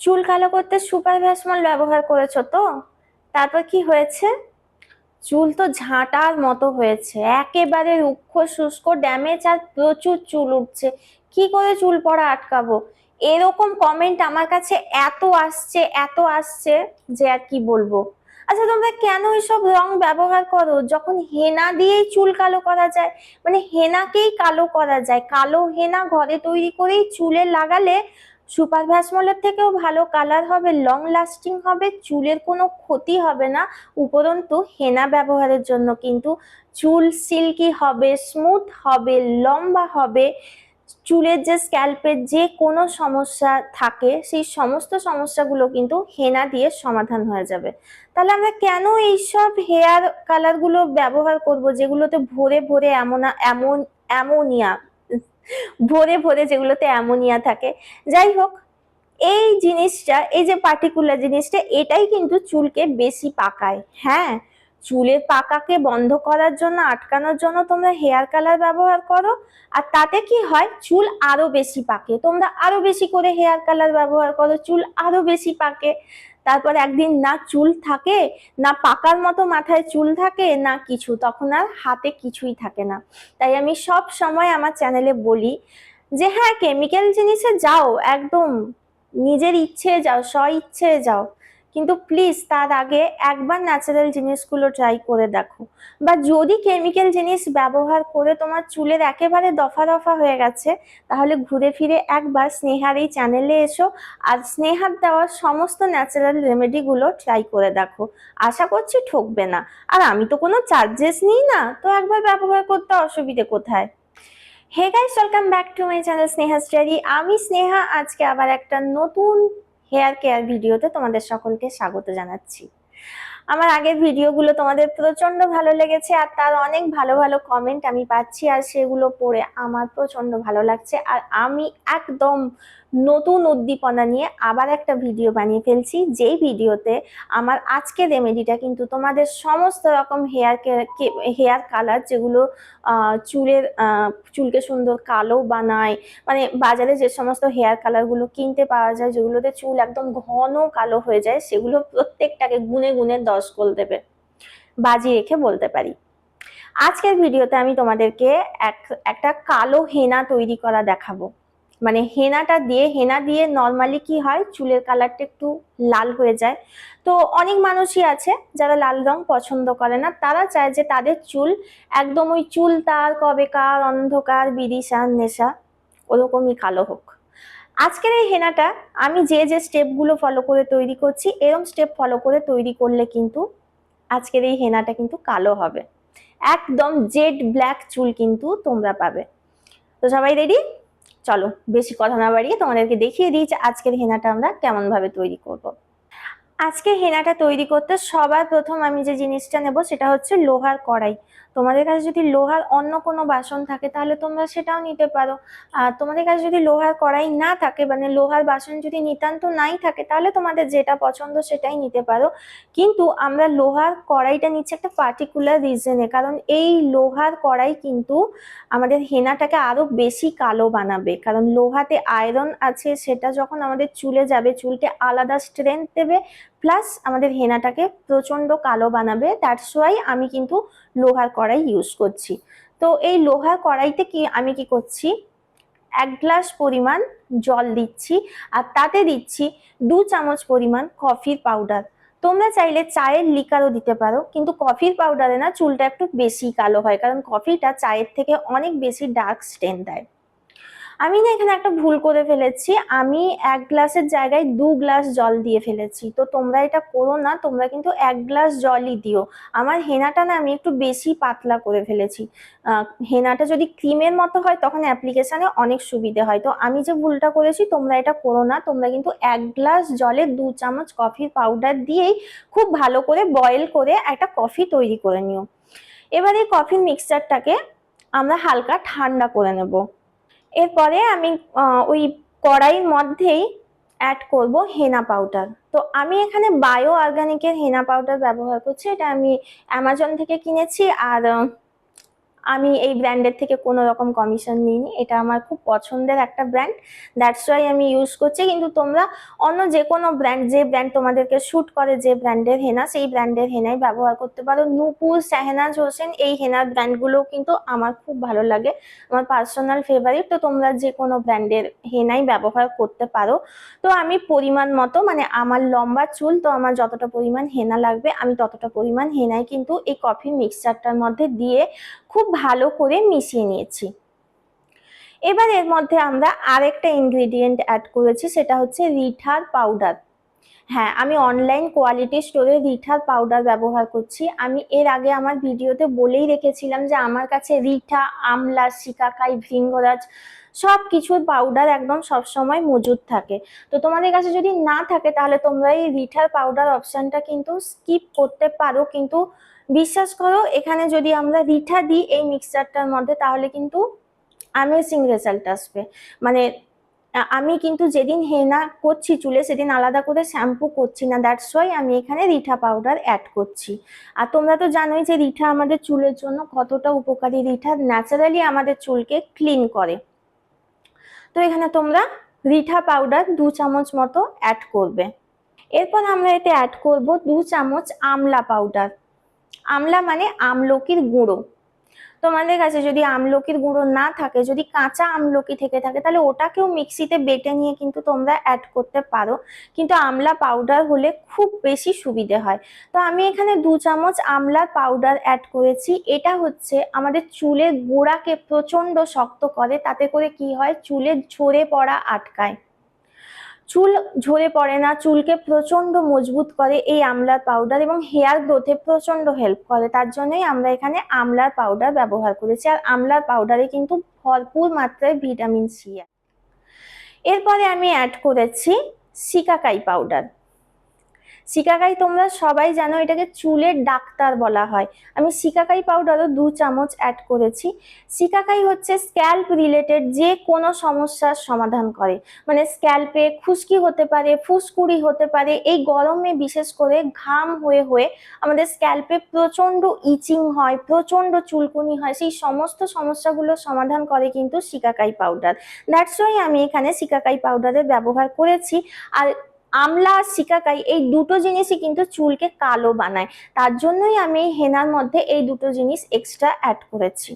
চুল কালো করতে সুপার ভ্যাসমল ব্যবহার করেছ তো? তারপর কি হয়েছে? চুল তো ঝাঁটার মতো হয়েছে। একেবারে রুক্ষ, শুষ্ক ড্যামেজ আর প্রচুর চুল উঠছে। কি করে চুল পড়া আটকাবো? এরকম কমেন্ট আমার কাছে এত আসছে এত আসছে যে আর কি বলব। আচ্ছা তোমরা কেন এসব রং ব্যবহার করো? যখন হেনা দিয়েই চুল কালো করা যায় মানে হেনাকেই কালো করা যায়। কালো হেনা ঘরে তৈরি করেই চুলে লাগালে সুপার ভ্যাসমলের থেকেও ভালো কালার হবে লং লাস্টিং হবে, চুলের কোনো ক্ষতি হবে না, উপরন্তু হেনা ব্যবহারের জন্য কিন্তু চুল সিল্কি হবে স্মুথ হবে, লম্বা হবে, চুলের যে স্ক্যাল্পের যে কোনো সমস্যা থাকে, সেই সমস্ত সমস্যাগুলো কিন্তু হেনা দিয়ে সমাধান হয়ে যাবে। তাহলে আমরা কেন এইসব হেয়ার কালারগুলো ব্যবহার করব, যেগুলোতে ভরে ভরে এমন এমন অ্যামোনিয়া ভরে ভরে যেগুলোতে অ্যামোনিয়া থাকে। যাই হোক, এই জিনিসটা, এই যে পার্টিকুলার জিনিসটা, এটাই কিন্তু চুলকে বেশি পাকায়। হ্যাঁ? চুলের পাকাকে বন্ধ করার জন্য, আটকানোর জন্য তোমরা হেয়ার কালার ব্যবহার করো। আর তাতে কি হয়? চুল আরও বেশি পাকে। তোমরা আরও বেশি করে হেয়ার কালার ব্যবহার করো, চুল আরও বেশি পাকে। তারপর একদিন না চুল থাকে, না পাকার মতো মাথায় চুল থাকে, না কিছু। তখন আর হাতে কিছুই থাকে না। তাই আমি সব সময় আমার চ্যানেলে বলি যে হ্যাঁ কেমিক্যাল জিনিসে যাও, একদম নিজের ইচ্ছে যাও, স্ব ইচ্ছে যাও। কিন্তু প্লিজ তার আগে একবার ন্যাচারাল জিনিসগুলো ট্রাই করে দেখো। বা যদি কেমিক্যাল জিনিস ব্যবহার করে তোমার চুলের একেবারে দফা দফা হয়ে গেছে, তাহলে ঘুরে ফিরে একবার স্নেহার এই চ্যানেলে এসো আর স্নেহার দেওয়া সমস্ত ন্যাচারাল রেমেডিগুলো ট্রাই করে দেখো। আশা করছি ঠকবে না। আর আমি তো কোনো চার্জেস নিই না, তো একবার ব্যবহার করতে অসুবিধে কোথায়? Hey guys welcome back to my channel Sneha study আমি স্নেহা, আজকে আবার একটা নতুন হেয়ার কেয়ার ভিডিওতে তোমাদের সকলকে স্বাগত জানাচ্ছি। আমার আগের ভিডিওগুলো তোমাদের প্রচণ্ড ভালো লেগেছে আর তার অনেক ভালো ভালো কমেন্ট আমি পাচ্ছি আর সেগুলো পড়ে আমার প্রচণ্ড ভালো লাগছে আর আমি একদম নতুন উদ্দীপনা নিয়ে আবার একটা ভিডিও বানিয়ে ফেলছি। যেই ভিডিওতে আমার আজকের রেমেডিটা কিন্তু তোমাদের সমস্ত রকম হেয়ার হেয়ার কালার যেগুলো চুলের চুলকে সুন্দর কালো বানায় মানে বাজারে যে সমস্ত হেয়ার কালারগুলো কিনতে পাওয়া যায়, যেগুলোতে চুল একদম ঘন কালো হয়ে যায়, সেগুলো প্রত্যেকটাকে গুনে গুনে দশ গোল দেবে। বাজি রেখে বলতে পারি। আজকের ভিডিওতে আমি তোমাদেরকে এক, একটা কালো হেনা তৈরি করা দেখাবো। মানে হেনাটা দিয়ে, হেনা দিয়ে নর্মালি কি হয়, চুলের কালারটা একটু লাল হয়ে যায়। তো অনেক মানুষই আছে যারা লাল রং পছন্দ করে না, তারা চায় যে তাদের চুল একদম ওই চুল তার কবেকার, অন্ধকার বিদিশা নেশা, ওরকমই কালো হোক। আজকের এই হেনাটা আমি যে যে স্টেপগুলো ফলো করে তৈরি করছি, এরম স্টেপ ফলো করে তৈরি করলে কিন্তু আজকের এই হেনাটা কিন্তু কালো হবে। একদম জেড ব্ল্যাক চুল কিন্তু তোমরা পাবে। তো সবাই রেডি চলো, বেশি কথা না বাড়িয়ে তোমাদেরকে দেখিয়ে দিই যে আজকের হেনাটা আমরা কেমন ভাবে তৈরি করব। আজকে হেনাটা তৈরি করতে সবার প্রথম আমি যে জিনিসটা নেব সেটা হচ্ছে লোহার কড়াই তোমাদের কাছে যদি লোহার অন্য কোনো বাসন থাকে, তাহলে তোমরা সেটাও নিতে পারো। আর তোমাদের কাছে যদি লোহার কড়াই না থাকে মানে লোহার বাসন যদি নিতান্ত নাই থাকে, তাহলে তোমাদের যেটা পছন্দ সেটাই নিতে পারো। কিন্তু আমরা লোহার কড়াইটা নিচ্ছি একটা পার্টিকুলার রিজনে কারণ এই লোহার কড়াই কিন্তু আমাদের হেনাটাকে আরও বেশি কালো বানাবে। কারণ লোহাতে আয়রন আছে, সেটা যখন আমাদের চুলে যাবে, চুলকে আলাদা স্ট্রেংথ দেবে প্লাস আমাদের হেনাটাকে প্রচণ্ড কালো বানাবে দ্যাটস ওয়াই আমি কিন্তু লোহার কড়াই ইউজ করছি। তো এই লোহার কড়াইতে কি, আমি কি করছি? এক গ্লাস পরিমাণ জল দিচ্ছি, আর তাতে দিচ্ছি দু চামচ পরিমাণ কফির পাউডার তোমরা চাইলে চায়ের লিকারও দিতে পারো, কিন্তু কফির পাউডারে না চুলটা একটু বেশি কালো হয়, কারণ কফিটা চায়ের থেকে অনেক বেশি ডার্ক স্টেন দেয়। আমি না এখানে একটা ভুল করে ফেলেছি। আমি এক গ্লাসের জায়গায় দু গ্লাস জল দিয়ে ফেলেছি। তো তোমরা এটা করো না, তোমরা কিন্তু এক গ্লাস জলই দিও। আমার হেনাটা না আমি একটু বেশি পাতলা করে ফেলেছি। হেনাটা যদি ক্রিমের মতো হয়, তখন অ্যাপ্লিকেশানে অনেক সুবিধে হয়। তো আমি যে ভুলটা করেছি, তোমরা এটা করো না। তোমরা কিন্তু এক গ্লাস জলে দু চামচ কফির পাউডার দিয়েই খুব ভালো করে বয়েল করে একটা কফি তৈরি করে নিও। এবার এই কফির মিক্সচারটাকে আমরা হালকা ঠান্ডা করে নেব। এরপরে আমি ওই কড়াইয়ের মধ্যেই অ্যাড করব হেনা পাউডার তো আমি এখানে বায়ো অর্গানিকের হেনা পাউডার ব্যবহার করছি। এটা আমি অ্যামাজন থেকে কিনেছি আর আমি এই ব্র্যান্ডের থেকে কোনো রকম কমিশন নিইনি। এটা আমার খুব পছন্দের একটা ব্র্যান্ড দ্যাটস ওয়াই আমি ইউজ করছি। কিন্তু তোমরা অন্য যে কোনো ব্র্যান্ড যে ব্র্যান্ড তোমাদেরকে শ্যুট করে যে ব্র্যান্ডের হেনা সেই ব্র্যান্ডের হেনাই ব্যবহার করতে পারো। নূপুর, শাহেনাজ হোসেন, এই হেনার ব্র্যান্ডগুলোও কিন্তু আমার খুব ভালো লাগে। আমার পার্সোনাল ফেভারিট তো তোমরা যে কোনো ব্র্যান্ডের হেনাই ব্যবহার করতে পারো। তো আমি পরিমাণ মতো মানে আমার লম্বা চুল, তো আমার যতটা পরিমাণ হেনা লাগবে, আমি ততটা পরিমাণ হেনাই কিন্তু এই কফি মিক্সচারটার মধ্যে দিয়ে খুব ভালো করে মিশিয়ে নিয়েছি। এবার এর মধ্যে আমরা আরেকটা ইনগ্রিডিয়েন্ট অ্যাড করেছি, সেটা হচ্ছে রিঠার পাউডার হ্যাঁ আমি অনলাইন কোয়ালিটি স্টোরে রিঠার পাউডার ব্যবহার করছি। আমি এর আগে আমার ভিডিওতে বলেই রেখেছিলাম যে আমার কাছে রিঠা, আমলা, শিকাকাই, ভৃঙ্গরাজ সব কিছুর পাউডার একদম সবসময় মজুদ থাকে। তো তোমাদের কাছে যদি না থাকে, তাহলে তোমরা এই রিঠার পাউডার অপশানটা কিন্তু স্কিপ করতে পারো, কিন্তু বিশ্বাস করো, এখানে যদি আমরা রিঠা দিই এই মিক্সচারটার মধ্যে, তাহলে কিন্তু অ্যামেজিং রেজাল্ট আসবে। মানে আমি কিন্তু যেদিন হেনা করছি চুলে, সেদিন আলাদা করে শ্যাম্পু করছি না। দ্যাটস ওয়াই আমি এখানে রিঠা পাউডার অ্যাড করছি। আর তোমরা তো জানোই যে রিঠা আমাদের চুলের জন্য কতটা উপকারী। রিঠা ন্যাচারালি আমাদের চুলকে ক্লিন করে। তো এখানে তোমরা রিঠা পাউডার দু চামচ মতো অ্যাড করবে। এরপর আমরা এতে অ্যাড করব দু চামচ আমলা পাউডার আমলা মানে আমলকির গুঁড়ো। তোমাদের কাছে যদি আমলকির গুঁড়ো না থাকে, যদি কাঁচা আমলকি থেকে থাকে, তাহলে ওটাকেও মিক্সিতে বেটে নিয়ে কিন্তু তোমরা অ্যাড করতে পারো। কিন্তু আমলা পাউডার হলে খুব বেশি সুবিধে হয়। তো আমি এখানে দু চামচ আমলার পাউডার অ্যাড করেছি। এটা হচ্ছে আমাদের চুলের গোড়াকে প্রচণ্ড শক্ত করে, তাতে করে কি হয়? চুলে ঝরে পড়া আটকায়। চুল ঝরে পড়ে না, চুলকে প্রচণ্ড মজবুত করে এই আমলার পাউডার এবং হেয়ার গ্রোথে প্রচণ্ড হেল্প করে। তার জন্যই আমরা এখানে আমলার পাউডার ব্যবহার করেছি। আর আমলার পাউডারে কিন্তু ভরপুর মাত্রায় ভিটামিন সি এরপরে আমি অ্যাড করেছি সিকাকাই পাউডার সিকাকাই তোমরা সবাই জানো এটাকে চুলের ডাক্তার বলা হয়। আমি শিকাকাই পাউডারও দু চামচ অ্যাড করেছি। শিকাকাই হচ্ছে স্ক্যাল্প রিলেটেড যে কোনো সমস্যার সমাধান করে। মানে স্ক্যাল্পে খুশকি হতে পারে, ফুসকুড়ি হতে পারে, এই গরমে বিশেষ করে ঘাম হয়ে হয়ে আমাদের স্ক্যাল্পে প্রচণ্ড ইচিং হয়, প্রচণ্ড চুলকুনি হয়, সেই সমস্ত সমস্যাগুলোর সমাধান করে কিন্তু শিকাকাই পাউডার দ্যাটস আমি এখানে শিকাকাই পাউডারের ব্যবহার করেছি। আর আমলা আর শিকাকাই এই দুটো জিনিসই কিন্তু চুলকে কালো বানায়। তার জন্যই আমি হেনার মধ্যে এই দুটো জিনিস এক্সট্রা অ্যাড করেছি।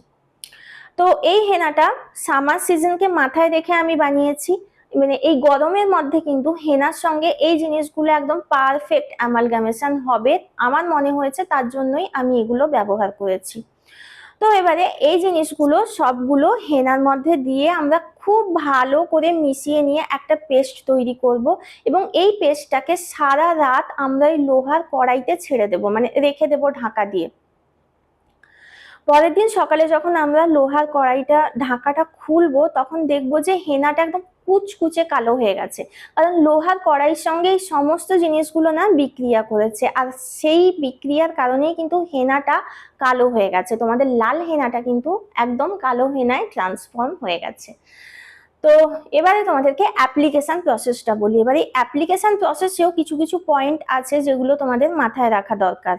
তো এই হেনাটা সামার সিজনকে মাথায় রেখে আমি বানিয়েছি। মানে এই গরমের মধ্যে কিন্তু হেনার সঙ্গে এই জিনিসগুলো একদম পারফেক্ট অ্যামালগামেশন হবে। আমার মনে হয়েছে তার জন্যই আমি এগুলো ব্যবহার করেছি। তো এবারে এই জিনিসগুলো সবগুলো হেনার মধ্যে দিয়ে আমরা খুব ভালো করে মিশিয়ে নিয়ে একটা পেস্ট তৈরি করব এবং এই পেস্টটাকে সারা রাত আমরা এই লোহার কড়াইতে ছেড়ে দেব মানে রেখে দেব ঢাকা দিয়ে। পরের দিন সকালে যখন আমরা লোহার কড়াইটা, ঢাকাটা খুলবো, তখন দেখব যে হেনাটা একদম কুচকুচে কালো হয়ে গেছে। কারণ লোহার কড়াইয়ের সঙ্গে এই সমস্ত জিনিসগুলো না বিক্রিয়া করেছে। আর সেই বিক্রিয়ার কারণেই কিন্তু হেনাটা কালো হয়ে গেছে। তোমাদের লাল হেনাটা কিন্তু একদম কালো হেনায় ট্রান্সফর্ম হয়ে গেছে। তো এবারে তোমাদেরকে অ্যাপ্লিকেশন প্রসেসটা বলি। এবারে অ্যাপ্লিকেশন প্রসেসেও কিছু কিছু পয়েন্ট আছে যেগুলো তোমাদের মাথায় রাখা দরকার।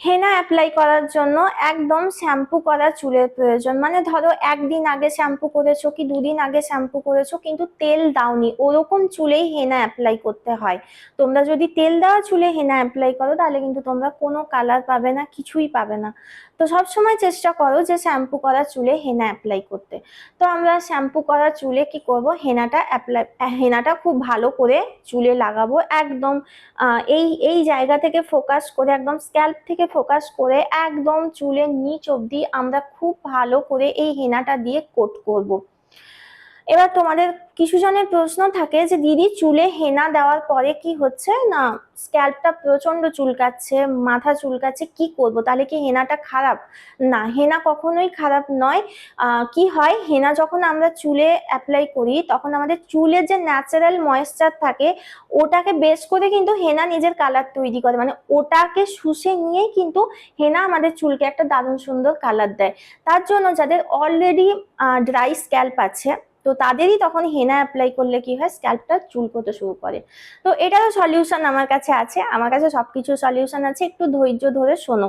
হেনা অ্যাপ্লাই করার জন্য একদম শ্যাম্পু করা চুলের প্রয়োজন। মানে ধরো একদিন আগে শ্যাম্পু করেছ কি দুদিন আগে শ্যাম্পু করেছ, কিন্তু তেল দাওনি, ওরকম চুলেই হেনা অ্যাপ্লাই করতে হয়। তোমরা যদি তেল দেওয়া চুলে হেনা অ্যাপ্লাই করো, তাহলে কিন্তু তোমরা কোনো কালার পাবে না, কিছুই পাবে না। তো সব সময় চেষ্টা করো যে শ্যাম্পু করা চুলে হেনা অ্যাপ্লাই করতে। তো আমরা শ্যাম্পু করা চুলে কি করব? হেনাটা অ্যাপ্লাই হেনাটা খুব ভালো করে চুলে লাগাবো। একদম এই এই জায়গা থেকে ফোকাস করে, একদম স্ক্যাল্প থেকে ফোকাস করে একদম চুলের নিচ অবধি আমরা খুব ভালো করে এই হেনাটা দিয়ে কোট করব। এবার তোমাদের কিছু জনের প্রশ্ন থাকে যে, দিদি, চুলে হেনা দেওয়ার পরে কি হচ্ছে? না, স্ক্যাল্পটা প্রচণ্ড চুলকাচ্ছে, মাথা চুলকাচ্ছে, কি করব? তাহলে কি হেনাটা খারাপ? না, হেনা কখনোই খারাপ নয়। কি হয়? হেনা যখন আমরা চুলে অ্যাপ্লাই করি, তখন আমাদের চুলের যে ন্যাচারাল ময়েশ্চার থাকে, ওটাকে বেস করে কিন্তু হেনা নিজের কালার তৈরি করে। মানে ওটাকে শুষে নিয়েই কিন্তু হেনা আমাদের চুলকে একটা দারুণ সুন্দর কালার দেয়। তার জন্য যাদের অলরেডি ড্রাই স্ক্যাল্প আছে তো তাদেরই তখন হেনা অ্যাপ্লাই করলে কি হয়? স্ক্যাল্পটা চুলকোতে শুরু করে। তো এটারও সলিউশন আমার কাছে আছে। আমার কাছে সবকিছু সলিউশন আছে। একটু ধৈর্য ধরে শোনো।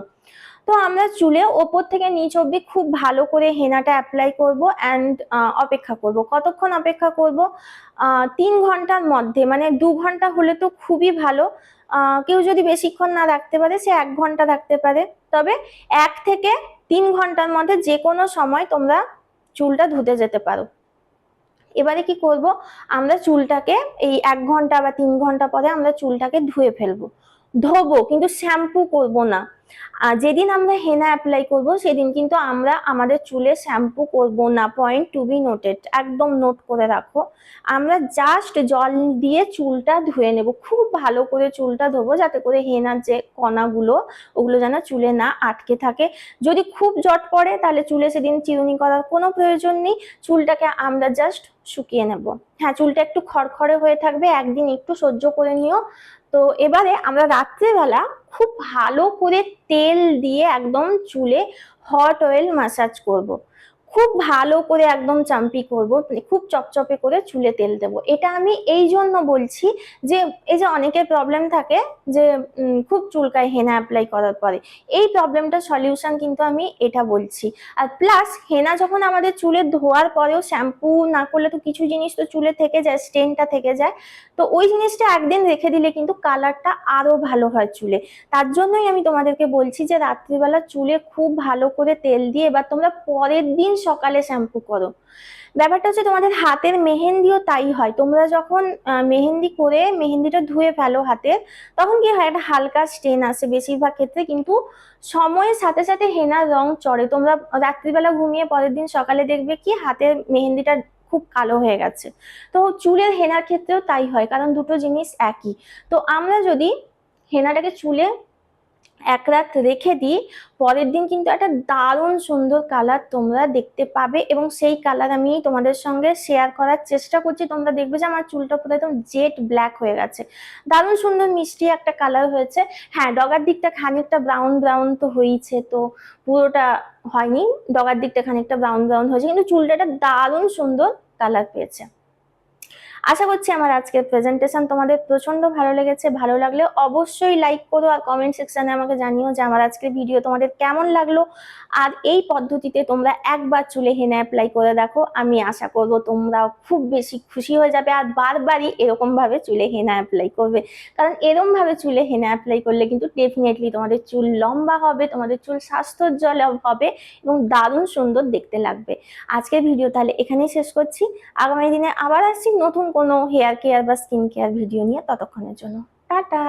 তো আমরা চুলে ওপর থেকে নিচ অবধি খুব ভালো করে হেনাটা অ্যাপ্লাই করব অ্যান্ড অপেক্ষা করব। কতক্ষণ অপেক্ষা করব? তিন ঘণ্টার মধ্যে। মানে দু ঘণ্টা হলে তো খুবই ভালো। কেউ যদি বেশিক্ষণ না রাখতে পারে, সে এক ঘণ্টা রাখতে পারে। তবে এক থেকে তিন ঘণ্টার মধ্যে যে কোনো সময় তোমরা চুলটা ধুতে যেতে পারো। এবারে কি করব? আমরা চুলটাকে এই এক ঘণ্টা বা তিন ঘণ্টা পরে আমরা চুলটাকে ধুয়ে ফেলব। ধোবো, কিন্তু শ্যাম্পু করব না। যেদিন আমরা হেনা অ্যাপ্লাই করব, সেদিন কিন্তু আমরা আমাদের চুলে শ্যাম্পু করব না পয়েন্ট টু বি নোটেড একদম নোট করে রাখো। আমরা জাস্ট জল দিয়ে চুলটা ধুয়ে নেব, খুব ভালো করে চুলটা ধোবো, যাতে করে হেনার যে কণাগুলো, ওগুলো যেন চুলে না আটকে থাকে। যদি খুব জট পড়ে, তাহলে চুলে সেদিন চিরুনি করার কোনো প্রয়োজন নেই। চুলটাকে আমরা জাস্ট শুকিয়ে নেব। হ্যাঁ চুলটা একটু খড়খড়ে হয়ে থাকবে, একদিন একটু সহ্য করে নিও। তো এবারে আমরা রাত্রেবেলা খুব ভালো করে তেল দিয়ে একদম চুলে হট অয়েল মাসাজ করব। খুব ভালো করে একদম চাম্পি করব মানে খুব চপচপে করে চুলে তেল দেব। এটা আমি এই জন্য বলছি যে, এই যে অনেকের প্রবলেম থাকে যে খুব চুলকায় হেনা অ্যাপ্লাই করার পরে। এই প্রবলেমটা সলিউশন কিন্তু আমি এটা বলছি। আর প্লাস হেনা যখন আমাদের চুলে ধোয়ার পরেও শ্যাম্পু না করলে তো কিছু জিনিস তো চুলে থেকে যায় স্টেনটা থেকে যায়। তো ওই জিনিসটা একদিন রেখে দিলে কিন্তু কালারটা আরও ভালো হয় চুলে। তার জন্যই আমি তোমাদেরকে বলছি যে, রাত্রিবেলা চুলে খুব ভালো করে তেল দিয়ে এবার তোমরা পরের দিন সকালে শ্যাম্পু করো। ব্যাপারটা হচ্ছে তোমাদের হাতের মেহেন্দিও তাই হয়। তোমরা যখন মেহেন্দি করে মেহেন্দিটা ধুয়ে ফেলো হাতের তখন কি হয়? একটা হালকা স্টেন আসে বেশিরভাগ ক্ষেত্রে, কিন্তু সময়ের সাথে সাথে হেনার রং চড়ে। তোমরা রাত্রিবেলা ঘুমিয়ে পরের দিন সকালে দেখবে কি হাতের মেহেন্দিটা খুব কালো হয়ে গেছে। তো চুলের হেনার ক্ষেত্রেও তাই হয়, কারণ দুটো জিনিস একই। তো আমরা যদি হেনাটাকে চুলে এক রাত রেখে দিই, পরের দিন কিন্তু একটা দারুণ সুন্দর কালার তোমরা দেখতে পাবে এবং সেই কালার আমি তোমাদের সঙ্গে শেয়ার করার চেষ্টা করছি। তোমরা দেখবে যে আমার চুলটা পুরো একদম জেট ব্ল্যাক হয়ে গেছে। দারুণ সুন্দর মিষ্টি একটা কালার হয়েছে। হ্যাঁ ডগার দিকটা খানিকটা ব্রাউন ব্রাউন তো হয়েছে তো পুরোটা হয়নি। ডগার দিকটা খানিকটা ব্রাউন ব্রাউন হয়েছে, কিন্তু চুলটা একটা দারুণ সুন্দর কালার পেয়েছে। আশা করছি আমার আজকের প্রেজেন্টেশন তোমাদের প্রচণ্ড ভালো লেগেছে, ভালো লাগলে অবশ্যই লাইক করো আর কমেন্ট সেকশানে আমাকে জানিও যে আমার আজকের ভিডিও তোমাদের কেমন লাগল। আর এই পদ্ধতিতে তোমরা একবার চুলে হেনা অ্যাপ্লাই করে দেখো, আমি আশা করব তোমরা খুব বেশি খুশি হয়ে যাবে আর বারবারই এরকমভাবে চুলে হেনা অ্যাপ্লাই করবে। কারণ এরকম ভাবে চুলে হেনা অ্যাপ্লাই করলে কিন্তু ডেফিনেটলি তোমাদের চুল লম্বা হবে, তোমাদের চুল স্বাস্থ্যোজ্জ্বল হবে এবং দারুণ সুন্দর দেখতে লাগবে। আজকের ভিডিও তাহলে এখানেই শেষ করছি। আগামী দিনে আবার আসছি নতুন কোনো হেয়ার কেয়ার বা স্কিন কেয়ার ভিডিও নিয়ে ততক্ষণের জন্য টাটা।